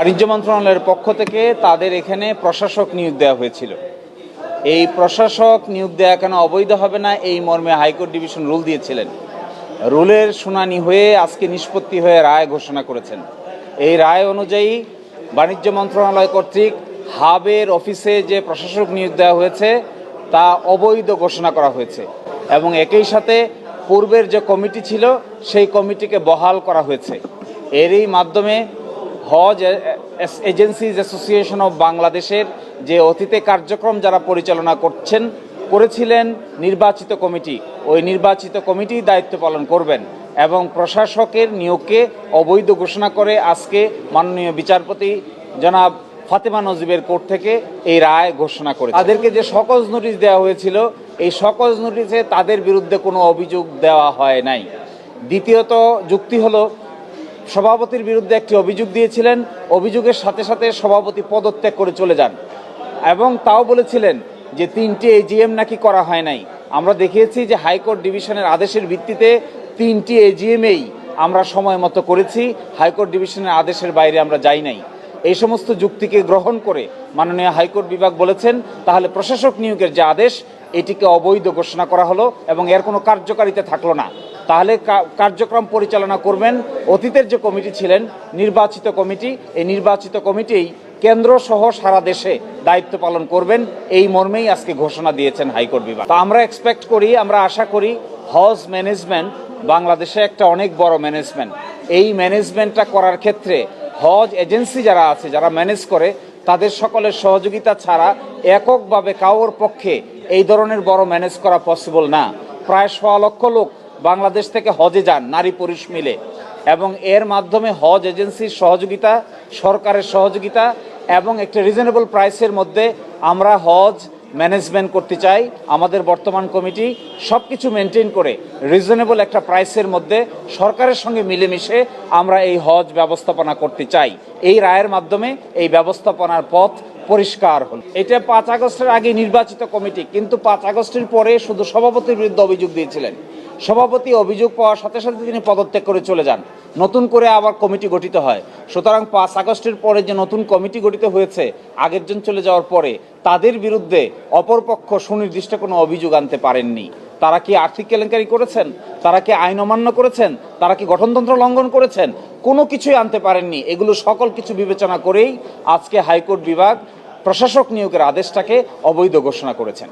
বাণিজ্য মন্ত্রণালয়ের পক্ষ থেকে তাদের এখানে প্রশাসক নিয়োগ দেওয়া হয়েছিল। এই প্রশাসক নিয়োগ দেওয়া কেন অবৈধ হবে না, এই মর্মে হাইকোর্ট ডিভিশন রুল দিয়েছিলেন। রুলের শুনানি হয়ে আজকে নিষ্পত্তি হয়ে রায় ঘোষণা করেছেন। এই রায় অনুযায়ী বাণিজ্য মন্ত্রণালয় কর্তৃক হাবের অফিসে যে প্রশাসক নিয়োগ দেওয়া হয়েছে, তা অবৈধ ঘোষণা করা হয়েছে এবং একই সাথে পূর্বের যে কমিটি ছিল, সেই কমিটিকে বহাল করা হয়েছে। এরই মাধ্যমে হজ এজেন্সিজ অ্যাসোসিয়েশন অফ বাংলাদেশের যে অতীতে কার্যক্রম যারা পরিচালনা করছেন, করেছিলেন নির্বাচিত কমিটি। ওই নির্বাচিত কমিটি দায়িত্ব পালন করবেন এবং প্রশাসকের নিয়োগকে অবৈধ ঘোষণা করে আজকে মাননীয় বিচারপতি জনাব ফাতেমা নজিবের কোর্ট থেকে এই রায় ঘোষণা করে তাদেরকে যে সকজ নোটিশ দেওয়া হয়েছিল, এই সকজ নোটিশে তাদের বিরুদ্ধে কোনো অভিযোগ দেওয়া হয় নাই। দ্বিতীয়ত যুক্তি হলো সভাপতির বিরুদ্ধে একটি অভিযোগ দিয়েছিলেন। অভিযোগের সাথে সাথে সভাপতি পদত্যাগ করে চলে যান। এবং তাও বলেছিলেন যে, তিনটি এজিএম নাকি করা হয় নাই। আমরা দেখিয়েছি যে, হাইকোর্ট ডিভিশনের আদেশের ভিত্তিতে তিনটি এজিএমেই আমরা সময় মতো করেছি। হাইকোর্ট ডিভিশনের আদেশের বাইরে আমরা যাই নাই। এই সমস্ত যুক্তিকে গ্রহণ করে মাননীয় হাইকোর্ট বিভাগ বলেছেন, তাহলে প্রশাসক নিয়োগের যে আদেশ, এটিকে অবৈধ ঘোষণা করা হলো এবং এর কোনো কার্যকারিতা থাকল না। তাহলে কার্যক্রম পরিচালনা করবেন অতীতের যে কমিটি ছিলেন, নির্বাচিত কমিটি, এই নির্বাচিত কমিটি কেন্দ্র সহ সারা দেশে দায়িত্ব পালন করবেন। এই মর্মেই আজকে ঘোষণা দিয়েছেন হাইকোর্ট বিভাগ। তো আমরা এক্সপেক্ট করি, আমরা আশা করি হজ ম্যানেজমেন্ট বাংলাদেশে একটা অনেক বড় ম্যানেজমেন্ট এই ম্যানেজমেন্টটা করার ক্ষেত্রে হজ এজেন্সি যারা আছে, যারা ম্যানেজ করে, তাদের সকলের সহযোগিতা ছাড়া এককভাবে কাউর পক্ষে এই ধরনের বড় ম্যানেজ করা পসিবল না। প্রায় সোয়া লক্ষ লোক বাংলাদেশ থেকে হজে যান, নারী পুরুষ মিলে। এবং এর মাধ্যমে হজ এজেন্সির সহযোগিতা, সরকারের সহযোগিতা এবং একটা রিজনেবল প্রাইসের মধ্যে আমরা হজ ম্যানেজমেন্ট করতে চাই। আমাদের বর্তমান কমিটি সব কিছু মেনটেন করে রিজনেবল একটা প্রাইসের মধ্যে সরকারের সঙ্গে মিলেমিশে আমরা এই হজ ব্যবস্থাপনা করতে চাই। এই রায়ের মাধ্যমে এই ব্যবস্থাপনার পথ পরিষ্কার হল। এটা পাঁচ আগস্টের আগে নির্বাচিত কমিটি, কিন্তু পাঁচ আগস্টের পরে শুধু সভাপতির বিরুদ্ধে অভিযোগ দিয়েছিলেন। সভাপতি অভিযোগ পাওয়ার সাথে সাথে তিনি পদত্যাগ করে চলে যান। নতুন করে আবার কমিটি গঠিত হয়। সুতরাং পাঁচ আগস্টের পরে যে নতুন কমিটি গঠিত হয়েছে আগের জন চলে যাওয়ার পরে তাদের বিরুদ্ধে অপরপক্ষ সুনির্দিষ্ট কোনো অভিযোগ আনতে পারেননি। তারা কি আর্থিক কেলেঙ্কারি করেছেন? তারা কি আইন অমান্য করেছেন? তারা কি গঠনতন্ত্র লঙ্ঘন করেছেন? কোনো কিছুই আনতে পারেননি। এগুলো সকল কিছু বিবেচনা করেই আজকে হাইকোর্ট বিভাগ প্রশাসক নিয়োগের আদেশটাকে অবৈধ ঘোষণা করেছেন।